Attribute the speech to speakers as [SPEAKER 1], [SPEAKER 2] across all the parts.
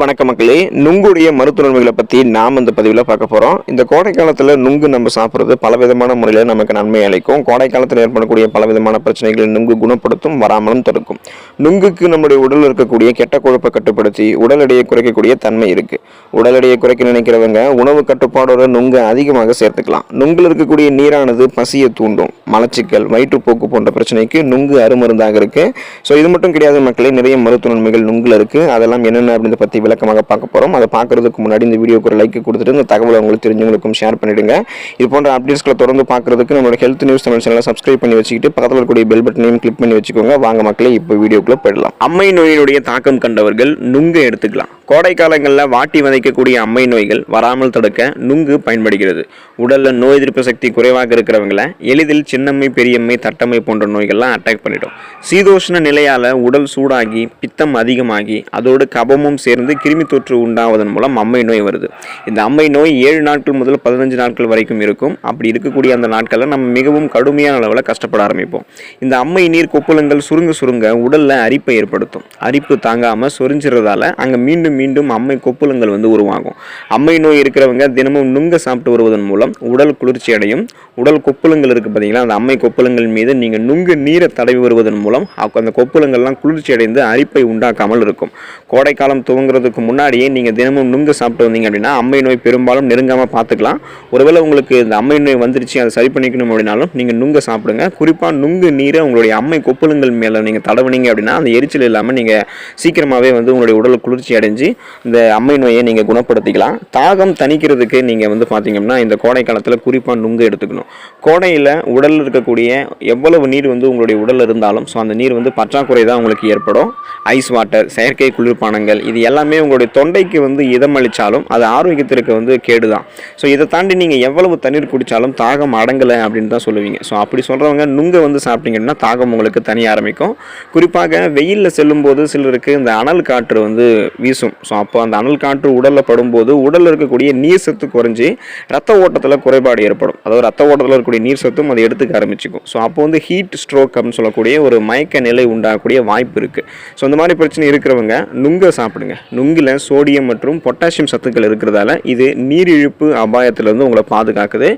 [SPEAKER 1] வணக்க மக்களே. நுங்குடைய மருத்துவ நன்மைகளை பற்றி நாம் இந்த பதிவில் பார்க்க போகிறோம் இந்த கோடை காலத்தில் நுங்கு நம்ம சாப்பிட்றது பலவிதமான முறையில் நமக்கு நன்மை அளிக்கும். கோடை காலத்தில் ஏற்படக்கூடிய பலவிதமான பிரச்சனைகளை நுங்கு குணப்படுத்தும் வராமலும் தடுக்கும். நுங்குக்கு நம்முடைய உடலில் இருக்கக்கூடிய கெட்ட கொழுப்பை கட்டுப்படுத்தி உடல் எடையை குறைக்கக்கூடிய தன்மை இருக்குது உடல் எடையை குறைக்க நினைக்கிறவங்க உணவு கட்டுப்பாடோட நுங்கை அதிகமாக சேர்த்துக்கலாம். நுங்கில் இருக்கக்கூடிய நீரானது பசியை தூண்டும். மலச்சிக்கல் வயிற்றுப்போக்கு போன்ற பிரச்சனைக்கு நுங்கு அருமருந்தாக இருக்குது ஸோ இது மட்டும் கிடையாது மக்களே நிறைய மருத்துவ நன்மைகள் நுங்கில் இருக்குது அதெல்லாம் என்னென்ன அப்படின்னு பற்றி விளக்கமாக பார்க்க போகிறோம் அதை பார்க்கறதுக்கு முன்னாடி இந்த வீடியோக்கு ஒரு லைக் கொடுத்துட்டு இந்த தகவலை உங்களுக்கு தெரிஞ்சவங்களுக்கும் ஷேர் பண்ணிடுங்க. இது போன்ற அப்டேட்ஸ்களை தொடர்ந்து பார்க்கறதுக்கு நம்மளோட ஹெல்த் நியூஸ் தமிழ் சேனலை சப்ஸ்கிரைப் பண்ணி வச்சுக்கிட்டு பக்கத்தில் இருக்கக்கூடிய பெல் பட்டனையும் கிளிக் பண்ணி வச்சுக்கோங்க. வாங்க மக்களே இப்போ வீடியோக்குள்ளே போயிடலாம். அம்மை நோயினுடைய தாக்கம் கண்டவர்கள் நுங்கு எடுத்துக்கலாம். கோடை காலங்களில் வாட்டி வதைக்கக்கூடிய அம்மை நோய்கள் வராமல் தடுக்க நுங்கு பயன்படுகிறது. உடலில் நோய் எதிர்ப்பு சக்தி குறைவாக இருக்கிறவங்களை எளிதில் சின்னம்மை பெரியம்மை தட்டம்மை போன்ற நோய்கள்லாம் அட்டாக் பண்ணிடும். சீதோஷ்ண நிலையால் உடல் சூடாகி பித்தம் அதிகமாகி அதோடு கபமும் சேர்ந்து வந்து கிருமி தொற்று உண்டாவதன் மூலம் அம்மை நோய் வருது. இந்த அம்மை நோய் ஏழு நாட்கள் முதல் பதினஞ்சு நாட்கள் வரைக்கும் இருக்கும். அப்படி இருக்கக்கூடிய அந்த நாட்களில் நம்ம மிகவும் கடுமையான அளவில் கஷ்டப்பட ஆரம்பிப்போம். இந்த அம்மை நீர் கொப்புளங்கள் சுருங்க சுருங்க உடலில் அரிப்பை ஏற்படுத்தும். அரிப்பு தாங்காமல் சொரிஞ்சிறதால அங்கே மீண்டும் மீண்டும் அம்மை கொப்புளங்கள் வந்து உருவாகும். அம்மை நோய் இருக்கிறவங்க தினமும் நுங்க சாப்பிட்டு வருவதன் மூலம் உடல் குளிர்ச்சி அடையும். உடல் கொப்புளங்கள் இருக்குது பார்த்தீங்களா அந்த அம்மை கொப்புளங்கள் மீது நீங்கள் நுங்கு நீரை தடவி வருவதன் மூலம் அந்த கொப்புளங்கள்லாம் குளிர்ச்சி அடைந்து அரிப்பை உண்டாக்காமல் இருக்கும். கோடைக்காலம் துவங்குறதுக்கு முன்னாடியே நீங்கள் தினமும் நுங்கு சாப்பிட்டு வந்தீங்க அப்படின்னா அம்மை நோய் பெரும்பாலும் நெருங்காமல் பார்த்துக்கலாம். ஒருவேளை உங்களுக்கு இந்த அம்மை நோய் வந்துருச்சு அதை சரி பண்ணிக்கணும் அப்படின்னாலும் நீங்கள் நுங்கு சாப்பிடுங்க. குறிப்பாக நுங்கு நீரை உங்களுடைய அம்மை கொப்பளுங்கள் மேலே நீங்கள் தடவுனீங்க அப்படின்னா அந்த எரிச்சல் இல்லாமல் நீங்கள் சீக்கிரமாகவே வந்து உங்களுடைய உடல் குளிர்ச்சி அடைஞ்சு இந்த அம்மை நோயை நீங்கள் குணப்படுத்திக்கலாம். தாகம் தணிக்கிறதுக்கு நீங்கள் வந்து பார்த்தீங்கன்னா இந்த கோடை காலத்தில் குறிப்பாக நுங்கு எடுத்துக்கணும். கோடையில் உடலில் இருக்கக்கூடிய எவ்வளவு நீர் வந்து உங்களுடைய உடலில் இருந்தாலும் ஸோ அந்த நீர் வந்து பற்றாக்குறை தான் உங்களுக்கு ஏற்படும். ஐஸ் வாட்டர் செயற்கை குளிர்பானங்கள் இது எல்லாம் எல்லாமே உங்களுடைய தொண்டைக்கு வந்து இதமளித்தாலும் அது ஆரோக்கியத்திற்கு வந்து கேடு தான் ஸோ இதை தாண்டி நீங்கள் எவ்வளவு தண்ணீர் குடித்தாலும் தாகம் அடங்கலை அப்படின்னு தான் சொல்லுவீங்க. ஸோ அப்படி சொல்கிறவங்க நுங்கை வந்து சாப்பிட்டீங்கன்னா தாகம் உங்களுக்கு தனிய ஆரம்பிக்கும். குறிப்பாக வெயிலில் செல்லும்போது சிலருக்கு இந்த அனல் காற்று வந்து வீசும். ஸோ அப்போ அந்த அனல் காற்று உடலில் படும்போது உடலில் இருக்கக்கூடிய நீர் சத்து குறைஞ்சி ரத்த ஓட்டத்தில் குறைபாடு ஏற்படும். அதாவது ரத்த ஓட்டத்தில் இருக்கக்கூடிய நீர் சத்தும் அதை எடுத்துக்க ஆரம்பிச்சுக்கும். ஸோ அப்போ வந்து ஹீட் ஸ்ட்ரோக் அப்படின்னு சொல்லக்கூடிய ஒரு மயக்க நிலை உண்டாகக்கூடிய வாய்ப்பு இருக்குது ஸோ இந்த மாதிரி பிரச்சனை இருக்கிறவங்க நுங்கை சாப்பிடுங்க. நுங்கில் சோடியம் மற்றும் பொட்டாசியம் சத்துக்கள் இருக்கிறதால இது நீரிழிப்பு அபாயத்திலிருந்து உங்களை பாதுகாக்குது.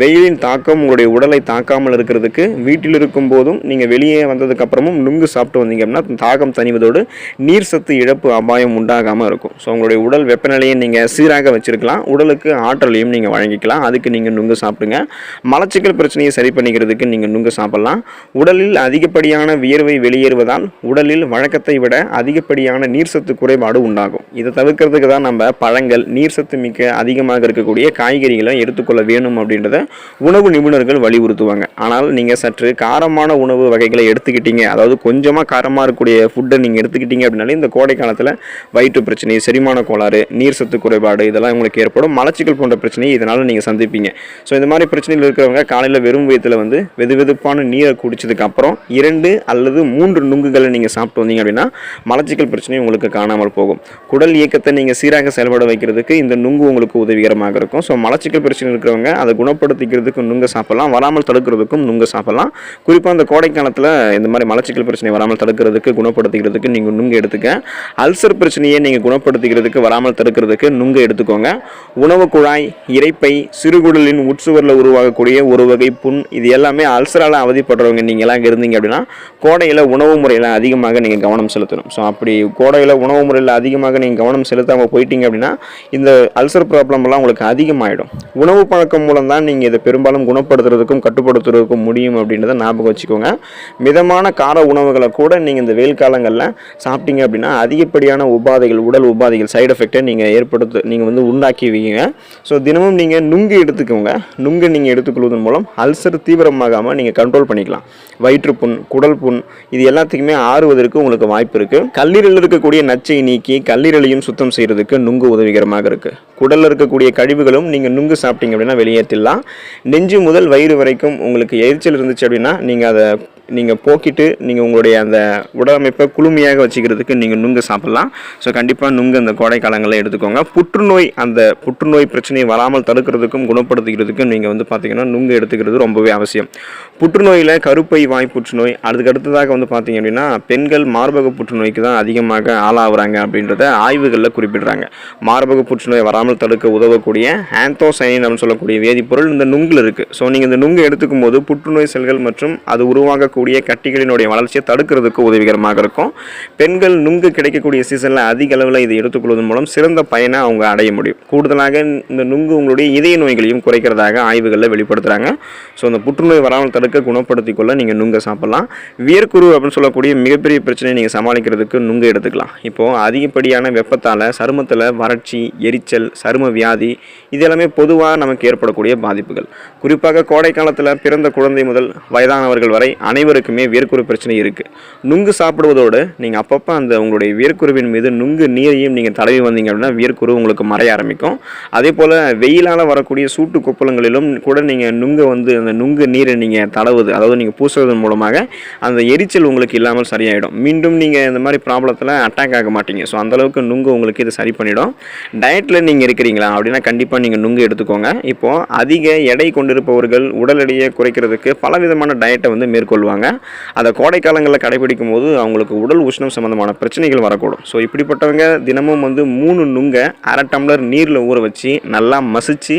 [SPEAKER 1] வெயிலின் தாக்கம் உங்களுடைய உடலை தாக்காமல் இருக்கிறதுக்கு வீட்டில் இருக்கும் போதும் நீங்கள் வெளியே வந்ததுக்கப்புறமும் நுங்கு சாப்பிட்டு வந்தீங்க அப்படின்னா தாகம் தணிவதோடு நீர் சத்து இழப்பு அபாயம் உண்டாகாமல் இருக்கும். ஸோ உங்களுடைய உடல் வெப்பநிலையை நீங்கள் சீராக வச்சுருக்கலாம். உடலுக்கு ஆற்றலையும் நீங்கள் வழங்கிக்கலாம். அதுக்கு நீங்கள் நுங்கு சாப்பிடுங்க. மலச்சிக்கல் பிரச்சனையை சரி பண்ணிக்கிறதுக்கு நீங்கள் நுங்கு சாப்பிடலாம். உடலில் அதிகப்படியான வியர்வை வெளியேறுவதால் உடலில் வழக்கத்தை விட அதிகப்படியான நீர் சத்து குறைபாடு உண்டாகும். இதை தவிர்க்கிறதுக்கு தான் நம்ம பழங்கள் நீர் சத்து மிக்க அதிகமாக இருக்கக்கூடிய காய்கறிகளை எடுத்துக்கொள்ள வேணும் அப்படின்றத உணவு நிபுணர்கள் வலியுறுத்துவாங்க. ஆனால் நீங்கள் சற்று காரமான உணவு வகைகளை எடுத்துக்கிட்டீங்க அதாவது கொஞ்சமாக காரமாக இருக்கக்கூடிய ஃபுட்டை நீங்கள் எடுத்துக்கிட்டீங்க அப்படின்னாலே இந்த கோடை காலத்தில் வயிற்று பிரச்சனை செரிமான கோளாறு நீர் சத்து குறைபாடு இதெல்லாம் உங்களுக்கு ஏற்படும். மலச்சிக்கல் போன்ற பிரச்சனையை இதனால் நீங்கள் சந்திப்பீங்க. ஸோ இந்த மாதிரி பிரச்சனைகள் இருக்கிறவங்க காலையில் வெறும் வயிற்றில் வந்து வெது வெதுப்பான நீரை குடிச்சதுக்கு அப்புறம் இரண்டு அல்லது மூன்று நுங்குகளை நீங்கள் சாப்பிட்டு வந்தீங்க அப்படின்னா மலச்சிக்கல் பிரச்சனை உங்களுக்கு காணாமல் போகும். குடல் இயக்கத்தை நீங்கள் சீராக செயல்பட வைக்கிறதுக்கு இந்த நுங்கு உங்களுக்கு உதவிகரமாக இருக்கும். ஸோ மலச்சிக்கல் பிரச்சனை இருக்கிறவங்க அதை குணப்படுத்திக்கிறதுக்கு நுங்க சாப்பிடலாம். வராமல் தடுக்கிறதுக்கும் நுங்க சாப்பிடலாம். குறிப்பாக அந்த கோடை காலத்தில் இந்த மாதிரி மலச்சிக்கல் பிரச்சனை வராமல் தடுக்கிறதுக்கு குணப்படுத்திக்கிறதுக்கு நீங்கள் நுங்கு எடுத்துக்க. அல்சர் பிரச்சனையை நீங்கள் குணப்படுத்திக்கிறதுக்கு வராமல் தடுக்கிறதுக்கு நுங்கு எடுத்துக்கோங்க. உணவு குழாய் இரைப்பை சிறுகுடலின் உட்சுவரில் உருவாகக்கூடிய ஒரு வகை புண் இது எல்லாமே அல்சரால் அவதிப்படுறவங்க நீங்களாம் எல்லாம் இருந்தீங்க அப்படின்னா கோடையில் உணவு முறையில் அதிகமாக நீங்கள் கவனம் செலுத்தணும். ஸோ அப்படி கோடையில் உணவு முறையில் அதிகமாக நீங்கள் கவனம் செலுத்தாமல் போயிட்டீங்க அப்படின்னா இந்த அல்சர் ப்ராப்ளம்லாம் உங்களுக்கு அதிகமாகிடும் உணவு பழக்கம் மூலம் தான் நீங்கள் இதை பெரும்பாலும் குணப்படுத்துறதுக்கும் கட்டுப்படுத்துறதுக்கும் முடியும் அப்படின்றத ஞாபகம் வச்சுக்கோங்க. மிதமான கார உணவுகளை கூட நீங்கள் இந்த வெயில் காலங்களில் சாப்பிட்டீங்க அப்படின்னா அதிகப்படியான உபாதைகள் உடல் உபாதைகள் சைடு எஃபெக்டை நீங்கள் ஏற்படுத்த நீங்கள் வந்து உண்டாக்கி வைங்க. ஸோ தினமும் நீங்கள் நுங்கு எடுத்துக்கோங்க. நுங்கு நீங்கள் எடுத்துக்கொள்வதன் மூலம் அல்சர் தீவிரமாகாமல் நீங்கள் கண்ட்ரோல் பண்ணிக்கலாம். வயிற்றுப்புண் குடல் புண் இது எல்லாத்துக்குமே ஆறுவதற்கு உங்களுக்கு வாய்ப்பு இருக்குது கல்லீரலில் இருக்கக்கூடிய நச்சை நீக்கி கல்லீரலையும் சுத்தம் செய்கிறதுக்கு நுங்கு உதவிகரமாக இருக்குது குடலில் இருக்கக்கூடிய கழிவுகளும் நீங்கள் நுங்கு சாப்பிட்டீங்க அப்படின்னா வெளியேற்றிடலாம். நெஞ்சு முதல் வயிறு வரைக்கும் உங்களுக்கு எரிச்சல் இருந்துச்சு அப்படின்னா நீங்கள் அதை நீங்கள் போக்கிட்டு நீங்கள் உங்களுடைய அந்த உடலமைப்பை குளுமையாக வச்சுக்கிறதுக்கு நீங்கள் நுங்கு சாப்பிட்லாம். ஸோ கண்டிப்பாக நுங்கு அந்த கோடை காலங்களில் எடுத்துக்கோங்க. புற்றுநோய் அந்த புற்றுநோய் பிரச்சனையை வராமல் தடுக்கிறதுக்கும் குணப்படுத்திக்கிறதுக்கும் நீங்கள் வந்து பார்த்தீங்கன்னா நுங்கு எடுத்துக்கிறது ரொம்பவே அவசியம். புற்றுநோயில் கருப்பை வாய் புற்றுநோய் அதுக்கு அடுத்ததாக வந்து பார்த்தீங்க அப்படின்னா பெண்கள் மார்பக புற்றுநோய்க்கு தான் அதிகமாக ஆளாகிறாங்க அப்படின்றத ஆய்வுகளில் குறிப்பிடுறாங்க. மார்பக புற்றுநோய் வராமல் தடுக்க உதவக்கூடிய ஆந்தோசைனின் அப்படின்னு சொல்லக்கூடிய வேதிப்பொருள் இந்த நுங்கில் இருக்குது ஸோ நீங்கள் இந்த நுங்கு எடுத்துக்கும் போது புற்றுநோய் செல்கள் மற்றும் அது உருவாகக்கூடிய கட்டிகளினுடைய வளர்ச்சியை தடுக்கிறதுக்கு உதவிகரமாக இருக்கும். பெண்கள் நுங்கு கிடைக்கக்கூடிய சீசனில் அதிக அளவில் இதை எடுத்துக்கொள்வதன் மூலம் சிறந்த பயனை அவங்க அடைய முடியும். கூடுதலாக இந்த நுங்கு உங்களுடைய இதய நோய்களையும் குறைக்கிறதாக ஆய்வுகளில் வெளிப்படுத்துகிறாங்க ஸோ அந்த புற்றுநோய் வராமல் தடுக்க குணப்படுத்திக் கொள்ள நீங்கள் நுங்கை சாப்பிட்லாம். வியர்க்குரு அப்படின்னு சொல்லக்கூடிய மிகப்பெரிய பிரச்சனையை நீங்கள் சமாளிக்கிறதுக்கு நுங்கு எடுத்துக்கலாம். இப்போது அதிகப்படியான வெப்பத்தால் சருமத்தில் வறட்சி எரிச்சல் சரும வியாதி இது எல்லாமே பொதுவாக நமக்கு ஏற்படக்கூடிய பாதிப்புகள். குறிப்பாக கோடை காலத்தில் பிறந்த குழந்தை முதல் வயதானவர்கள் வரை அனைவரும் அனைவருக்குமே வியர்க்குரு பிரச்சனை இருக்குது நுங்கு சாப்பிடுவதோடு நீங்கள் அப்பப்போ அந்த உங்களுடைய வியர்க்குருவின் மீது நுங்கு நீரையும் நீங்கள் தடவி வந்தீங்க அப்படின்னா வியர்க்குரு உங்களுக்கு மறைய ஆரம்பிக்கும். அதே போல் வெயிலால் வரக்கூடிய சூட்டு கொப்பளங்களிலும் கூட நீங்கள் நுங்கை வந்து அந்த நுங்கு நீரை நீங்கள் தடவுது அதாவது நீங்கள் பூசுவதன் மூலமாக அந்த எரிச்சல் உங்களுக்கு இல்லாமல் சரியாயிடும். மீண்டும் நீங்கள் இந்த மாதிரி ப்ராப்ளத்தில் அட்டாக் ஆக மாட்டீங்க. ஸோ அந்தளவுக்கு நுங்கு உங்களுக்கு இது சரி பண்ணிடும். டயட்டில் நீங்கள் இருக்கிறீங்களா அப்படின்னா கண்டிப்பாக நீங்கள் நுங்கு எடுத்துக்கோங்க. இப்போது அதிக எடை கொண்டிருப்பவர்கள் உடல் எடையை குறைக்கிறதுக்கு பலவிதமான டயட்டை வந்து மேற்கொள்வாங்க. அதை அந்த கோடைக்காலங்களில் கடைபிடிக்கும் போது அவங்களுக்கு உடல் உஷ்ணம் சம்மந்தமான பிரச்சனைகள் வரக்கூடும். ஸோ இப்படிப்பட்டவங்க தினமும் வந்து மூணு நுங்கை அரை டம்ளர் நீரில் ஊற வச்சு நல்லா மசிச்சு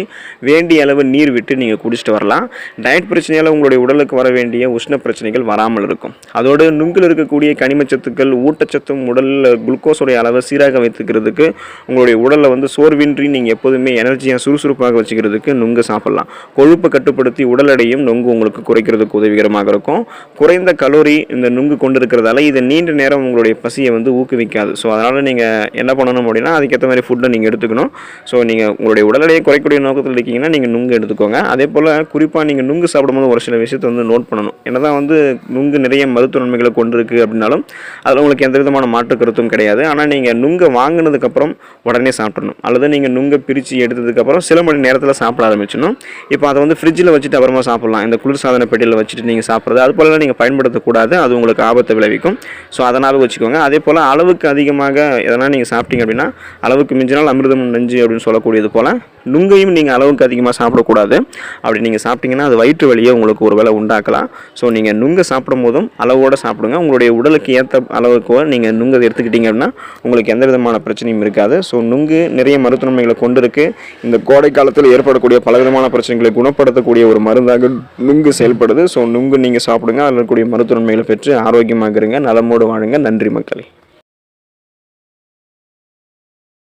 [SPEAKER 1] வேண்டிய அளவு நீர் விட்டு நீங்கள் குடிச்சிட்டு வரலாம். டயட் பிரச்சனையால் உங்களுடைய உடலுக்கு வர வேண்டிய உஷ்ண பிரச்சனைகள் வராமல் இருக்கும். அதோடு நுங்கில் இருக்கக்கூடிய கனிமச்சத்துக்கள் ஊட்டச்சத்தும் உடலில் குளுக்கோஸுடைய அளவை சீராக வைத்துக்கிறதுக்கு உங்களுடைய உடலில் வந்து சோர்வின்றி நீங்கள் எப்போதுமே எனர்ஜியாக சுறுசுறுப்பாக வச்சுக்கிறதுக்கு நுங்கு சாப்பிட்லாம். கொழுப்பை கட்டுப்படுத்தி உடல் எடையும் நொங்கு உங்களுக்கு குறைக்கிறதுக்கு உதவிகரமாக இருக்கும். குறைந்த கலோரி இந்த நுங்கு கொண்டு இருக்கிறதால இது நீண்ட நேரம் உங்களுடைய பசியை வந்து ஊக்குவிக்காது. ஸோ அதனால் நீங்கள் என்ன பண்ணணும் அப்படின்னா அதுக்கேற்ற மாதிரி ஃபுட்டை நீங்கள் எடுத்துக்கணும். ஸோ நீங்கள் உங்களுடைய உடல் எடையை குறைக்கக்கூடிய நோக்கத்தில் இருக்கீங்கன்னா நீங்கள் நுங்கு எடுத்துக்கோங்க. அதே போல் குறிப்பாக நீங்கள் நுங்கு சாப்பிடும்போது ஒரு சில விஷயத்தை வந்து நோட் பண்ணணும். என்னதான் வந்து நுங்கு நிறைய மருத்துவ நன்மைகளை கொண்டிருக்கு அப்படின்னாலும் அதில் உங்களுக்கு எந்த விதமான மாற்று கருத்தும் கிடையாது. ஆனால் நீங்கள் நுங்கை வாங்கினதுக்கப்புறம் உடனே சாப்பிடணும். அல்லது நீங்கள் நுங்கை பிரித்து எடுத்ததுக்கப்புறம் சில மணி நேரத்தில் சாப்பிட ஆரம்பிச்சிடணும். இப்போ அதை வந்து ஃப்ரிட்ஜில் வச்சுட்டு அப்புறமா சாப்பிட்லாம். இந்த குளிர்சாதன பெட்டியில் வச்சுட்டு நீங்கள் சாப்பிட்றது. அது போல் போலலாம் நீங்கள் பயன்படுத்தக்கூடாது. அது உங்களுக்கு ஆபத்தை விளைவிக்கும். ஸோ அதனால் வச்சுக்கோங்க. அதே போல் அளவுக்கு அதிகமாக எதனால் நீங்கள் சாப்பிட்டீங்க அப்படின்னா அளவுக்கு மிஞ்சினால் அமிர்தம் நெஞ்சு அப்படின்னு சொல்லக்கூடியது போல் நுங்கையும் நீங்கள் அளவுக்கு அதிகமாக சாப்பிடக்கூடாது. அப்படி நீங்கள் சாப்பிட்டீங்கன்னா அது வயிற்று வழியை உங்களுக்கு ஒரு வேலை உண்டாக்கலாம். ஸோ நீங்கள் நுங்கை சாப்பிடும் போதும் அளவோடு சாப்பிடுங்க. உங்களுடைய உடலுக்கு ஏற்ற அளவுக்கு நீங்கள் நுங்கை எடுத்துக்கிட்டீங்க அப்படின்னா உங்களுக்கு எந்த விதமான பிரச்சனையும் இருக்காது. ஸோ நுங்கு நிறைய மருத்துவ நன்மைகளை கொண்டிருக்கு. இந்த கோடை காலத்தில் ஏற்படக்கூடிய பலவிதமான பிரச்சனைகளை குணப்படுத்தக்கூடிய ஒரு மருந்தாக நுங்கு செயல்படுது. ஸோ நுங்கு நீங்கள் சாப்பிடுங்க. அதில் இருக்கக்கூடிய மருத்துவ நன்மைகளை பெற்று ஆரோக்கியமாக இருங்க நலமோடு வாழுங்க. நன்றி மக்களே.